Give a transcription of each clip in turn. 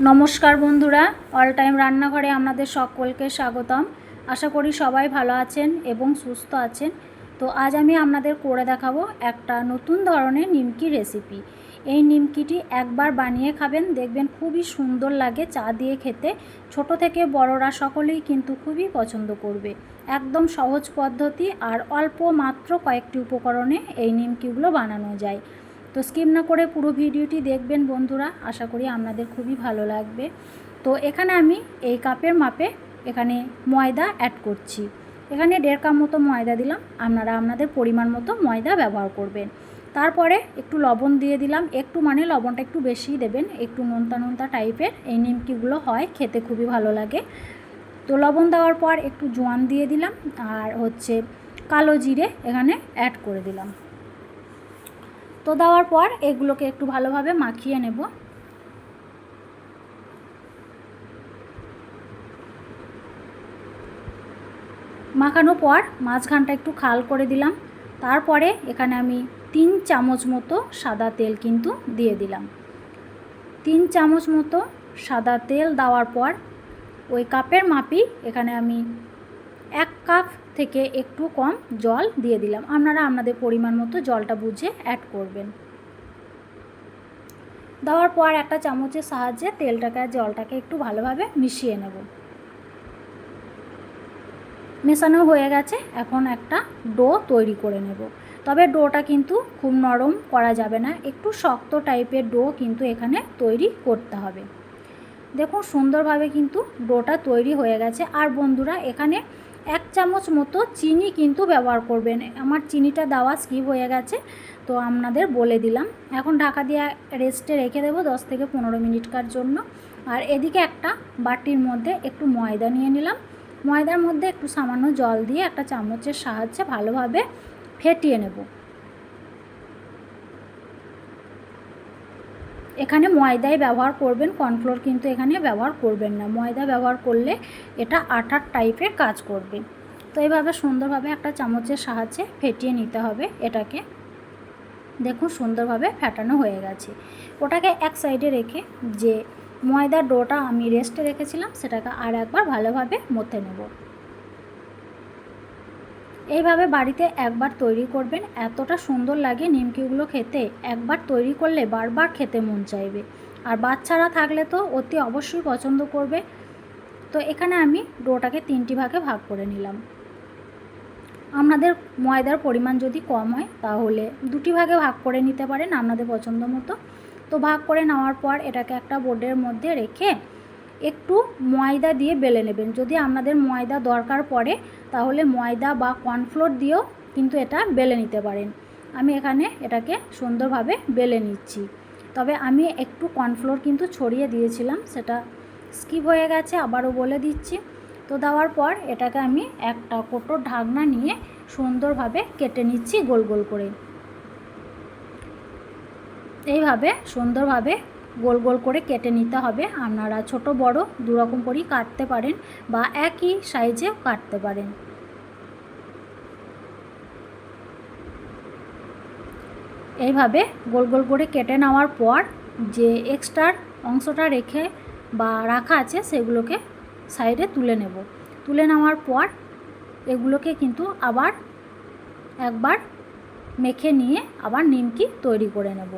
নমস্কার বন্ধুরা all time রান্নাঘরে আপনাদের সকলকে স্বাগতম। আশা করি সবাই ভালো আছেন এবং সুস্থ আছেন। তো আজ আমি আপনাদের করে দেখাবো একটা নতুন ধরনের নিমকি রেসিপি এই নিমকিটি একবার বানিয়ে খাবেন, দেখবেন খুবই সুন্দর লাগে চা দিয়ে খেতে। ছোট থেকে বড়রা সকলেই কিন্তু খুবই পছন্দ করবে। একদম সহজ পদ্ধতি আর অল্প মাত্র কয়েকটি উপকরণে এই নিমকিগুলো বানানো যায়। তো স্কিপ না করে পুরো ভিডিওটি দেখবেন বন্ধুরা। আশা করি আপনাদের খুবই ভালো লাগবে। তো এখানে আমি এই কাপের মাপে এখানে ময়দা অ্যাড করছি। এখানে দেড় কাপ মতো ময়দা দিলাম। আপনারা আপনাদের পরিমাণ মতো ময়দা ব্যবহার করবেন। তারপরে একটু লবণ দিয়ে দিলাম। একটু মানে লবণটা একটু বেশিই দেবেন। একটু নোনতা নোনতা টাইপের এই নিমকিগুলো হয়, খেতে খুবই ভালো লাগে। তো লবণ দেওয়ার পর একটু জোয়ান দিয়ে দিলাম। আর হচ্ছে কালো জিরে এখানে অ্যাড করে দিলাম। তো দেওয়ার পর এগুলোকে একটু ভালোভাবে মাখিয়ে নেব। মাখানোর পর মাঝখানটা একটু খাল করে দিলাম। তারপরে এখানে আমি তিন চামচ মতো সাদা তেল কিন্তু দিয়ে দিলাম। তিন চামচ মতো সাদা তেল দেওয়ার পর ওই কাপের মাপি এখানে আমি কাপ থেকে একটু কম জল দিয়ে দিলাম। আপনারা আপনাদের পরিমাণ মতো জলটা বুঝে অ্যাড করবেন। দেওয়ার পর একটা চামচের সাহায্যে তেলটাকে আর জলটাকে একটু ভালোভাবে মিশিয়ে নেব। মেশানো হয়ে গেছে। এখন একটা ডো তৈরি করে নেব। তবে ডোটা কিন্তু খুব নরম করা যাবে না। একটু শক্ত টাইপের ডো কিন্তু এখানে তৈরি করতে হবে। দেখুন, সুন্দরভাবে কিন্তু ডোটা তৈরি হয়ে গেছে। আর বন্ধুরা, এখানে এক চামচ মতো চিনি কিন্তু ব্যবহার করবেন। আমার চিনিটা দেওয়া স্কিপ হয়ে গেছে, তো আপনাদের বলে দিলাম। এখন ঢাকা দিয়ে রেস্টে রেখে দেবো দশ থেকে পনেরো মিনিটকার জন্য। আর এদিকে একটা বাটির মধ্যে একটু ময়দা নিয়ে নিলাম। ময়দার মধ্যে একটু সামান্য জল দিয়ে একটা চামচের সাহায্যে ভালোভাবে ফেটিয়ে নেব। এখানে ময়দাই ব্যবহার করবেন কর্নফ্লোর কিন্তু এখানে ব্যবহার করবেন না। ময়দা ব্যবহার করলে এটা আটার টাইপের কাজ করবে। তো এইভাবে সুন্দরভাবে একটা চামচের সাহায্যে ফেটিয়ে নিতে হবে এটাকে। দেখুন সুন্দরভাবে ফেটানো হয়ে গেছে। ওটাকে এক সাইডে রেখে যে ময়দার ডোটা আমি রেস্টে রেখেছিলাম, সেটাকে আর একবার ভালোভাবে মথে নেব। এইভাবে বাড়িতে একবার তৈরি করবেন, এতটা সুন্দর লাগে নিমকিগুলো খেতে। একবার তৈরি করলে বারবার খেতে মন চাইবে। আর বাচ্চারা থাকলে তো অতি অবশ্যই পছন্দ করবে। তো এখানে আমি ডোটাকে তিনটি ভাগে ভাগ করে নিলাম। আপনাদের ময়দার পরিমাণ যদি কম হয়, তাহলে দুটি ভাগে ভাগ করে নিতে পারেন আপনাদের পছন্দ মতো। তো ভাগ করে নেওয়ার পর এটাকে একটা বোর্ডের মধ্যে রেখে একটু ময়দা দিয়ে বেলে নেবেন। যদি আপনাদের ময়দা দরকার পড়ে, তাহলে ময়দা বা কর্নফ্লোর দিয়েও কিন্তু এটা বেলে নিতে পারেন। আমি এখানে এটাকে সুন্দরভাবে বেলে নিচ্ছি। তবে আমি একটু কর্নফ্লোর কিন্তু ছড়িয়ে দিয়েছিলাম, সেটা স্কিপ হয়ে গেছে, আবারও বলে দিচ্ছি। তো দেওয়ার পর এটাকে আমি একটা কোটোর ঢাকনা নিয়ে সুন্দরভাবে কেটে নিচ্ছি গোল গোল করে। এইভাবে সুন্দরভাবে গোল গোল করে কেটে নিতে হবে। আপনারা ছোট, বড় দুরকম করেই কাটতে পারেন বা একই সাইজেও কাটতে পারেন। এইভাবে গোল গোল করে কেটে নেওয়ার পর যে এক্সট্রা অংশটা রেখে বা রাখা আছে সেগুলোকে সাইডে তুলে নেব। তুলে নেওয়ার পর এগুলোকে কিন্তু আবার একবার মেখে নিয়ে আবার নিমকি তৈরি করে নেব।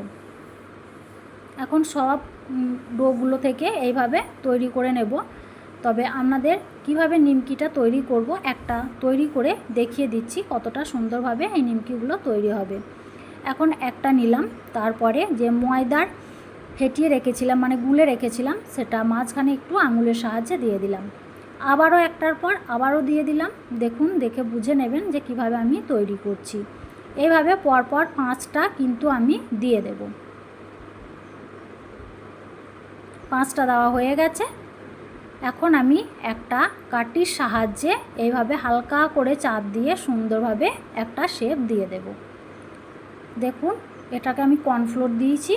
এখন সব ডোগুলো থেকে এইভাবে তৈরি করে নেব। তবে আপনাদের কীভাবে নিমকিটা তৈরি করব একটা তৈরি করে দেখিয়ে দিচ্ছি কতটা সুন্দরভাবে এই নিমকিগুলো তৈরি হবে। এখন একটা নিলাম, তারপরে যে ময়দার ফেটিয়ে রেখেছিলাম মানে গুলে রেখেছিলাম, সেটা মাঝখানে একটু আঙুলের সাহায্যে দিয়ে দিলাম। আবারও একটার পর আবারও দিয়ে দিলাম। দেখুন, দেখে বুঝে নেবেন যে কীভাবে আমি তৈরি করছি। এইভাবে পরপর পাঁচটা কিন্তু আমি দিয়ে দেব। পাঁচটা দেওয়া হয়ে গেছে। এখন আমি একটা কাটির সাহায্যে এইভাবে হালকা করে চাপ দিয়ে সুন্দরভাবে একটা শেপ দিয়ে দেব। দেখুন, এটাকে আমি কর্নফ্লোর দিয়েছি।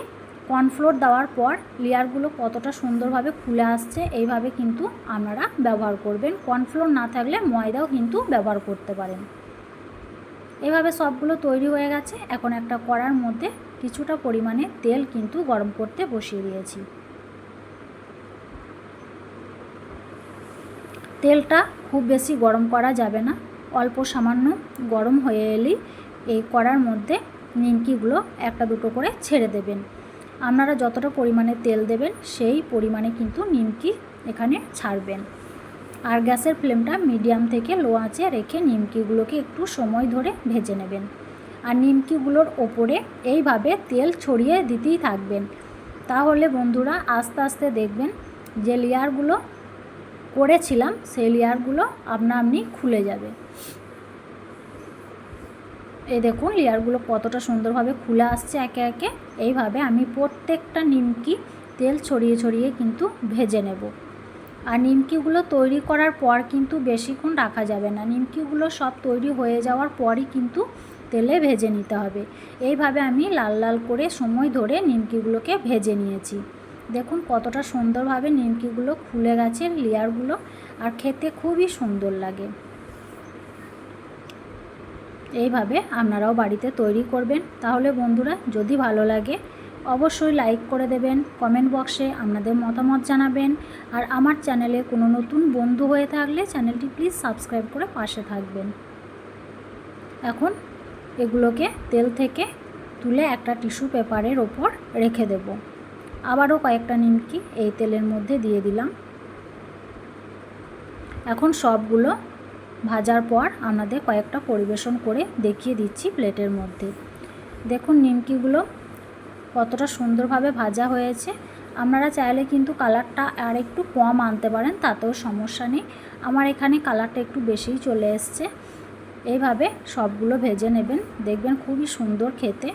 কর্নফ্লোর দেওয়ার পর লেয়ারগুলো কতটা সুন্দরভাবে খুলে আসছে, এইভাবে কিন্তু আপনারা ব্যবহার করবেন। কর্নফ্লোর না থাকলে ময়দাও কিন্তু ব্যবহার করতে পারেন। এভাবে সবগুলো তৈরি হয়ে গেছে। এখন একটা কড়ার মধ্যে কিছুটা পরিমাণে তেল কিন্তু গরম করতে বসিয়ে দিয়েছি। তেলটা খুব বেশি গরম করা যাবে না। অল্প সামান্য গরম হয়ে এলেই এই কড়ার মধ্যে নিমকিগুলো একটা দুটো করে ছেড়ে দেবেন। আপনারা যতটা পরিমাণে তেল দেবেন, সেই পরিমাণে কিন্তু নিমকি এখানে ছাড়বেন। আর গ্যাসের ফ্লেমটা মিডিয়াম থেকে লো আঁচে রেখে নিমকিগুলোকে একটু সময় ধরে ভেজে নেবেন। আর নিমকিগুলোর ওপরে এইভাবে তেল ছড়িয়ে দিতেই থাকবেন। তাহলে বন্ধুরা আস্তে আস্তে দেখবেন যে লেয়ারগুলো করেছিলাম, সেই লেয়ারগুলো আপনা আপনি খুলে যাবে। এই দেখুন, লেয়ারগুলো কতটা সুন্দরভাবে খুলে আসছে একে একে। এইভাবে আমি প্রত্যেকটা নিমকি তেল ছড়িয়ে ছড়িয়ে কিন্তু ভেজে নেব। আর নিমকিগুলো তৈরি করার পর কিন্তু বেশিক্ষণ রাখা যাবে না। নিমকিগুলো সব তৈরি হয়ে যাওয়ার পরই কিন্তু তেলে ভেজে নিতে হবে। এইভাবে আমি লাল লাল করে সময় ধরে নিমকিগুলোকে ভেজে নিয়েছি। দেখুন কতটা সুন্দরভাবে নিমকিগুলো খুলে গেছে, লেয়ারগুলো, আর খেতে খুবই সুন্দর লাগে। এইভাবে আপনারাও বাড়িতে তৈরি করবেন। তাহলে বন্ধুরা, যদি ভালো লাগে, অবশ্যই লাইক করে দেবেন, কমেন্ট বক্সে আপনাদের মতামত জানাবেন। আর আমার চ্যানেলে কোনো নতুন বন্ধু হয়ে থাকলে চ্যানেলটি প্লিজ সাবস্ক্রাইব করে পাশে থাকবেন। এখন এগুলোকে তেল থেকে তুলে একটা টিস্যু পেপারের ওপর রেখে দেব। আবারও কয়েকটা নিমকি এই তেলের মধ্যে দিয়ে দিলাম। এখন সবগুলো ভাজার পর আপনাদের কয়েকটা পরিবেশন করে দেখিয়ে দিচ্ছি প্লেটের মধ্যে। দেখুন নিমকিগুলো কতটা সুন্দরভাবে ভাজা হয়েছে। আপনারা চাইলে কিন্তু কালারটা আর একটু কম আনতে পারেন, তাতেও সমস্যা নেই। আমার এখানে কালারটা একটু বেশিই চলে এসছে। এইভাবে সবগুলো ভেজে নেবেন। দেখবেন খুবই সুন্দর খেতে।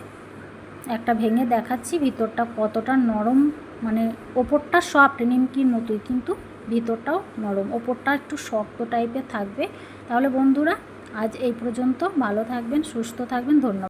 একটা ভেঙে দেখাচ্ছি, ভিতরটা কতটা নরম মানে ওপরটা সফট নিমকির মতোই, কিন্তু ভিতরটাও নরম। ওপরটা একটু শক্ত টাইপের থাকবে। তাহলে বন্ধুরা, আজ এই পর্যন্ত। ভালো থাকবেন, সুস্থ থাকবেন। ধন্যবাদ।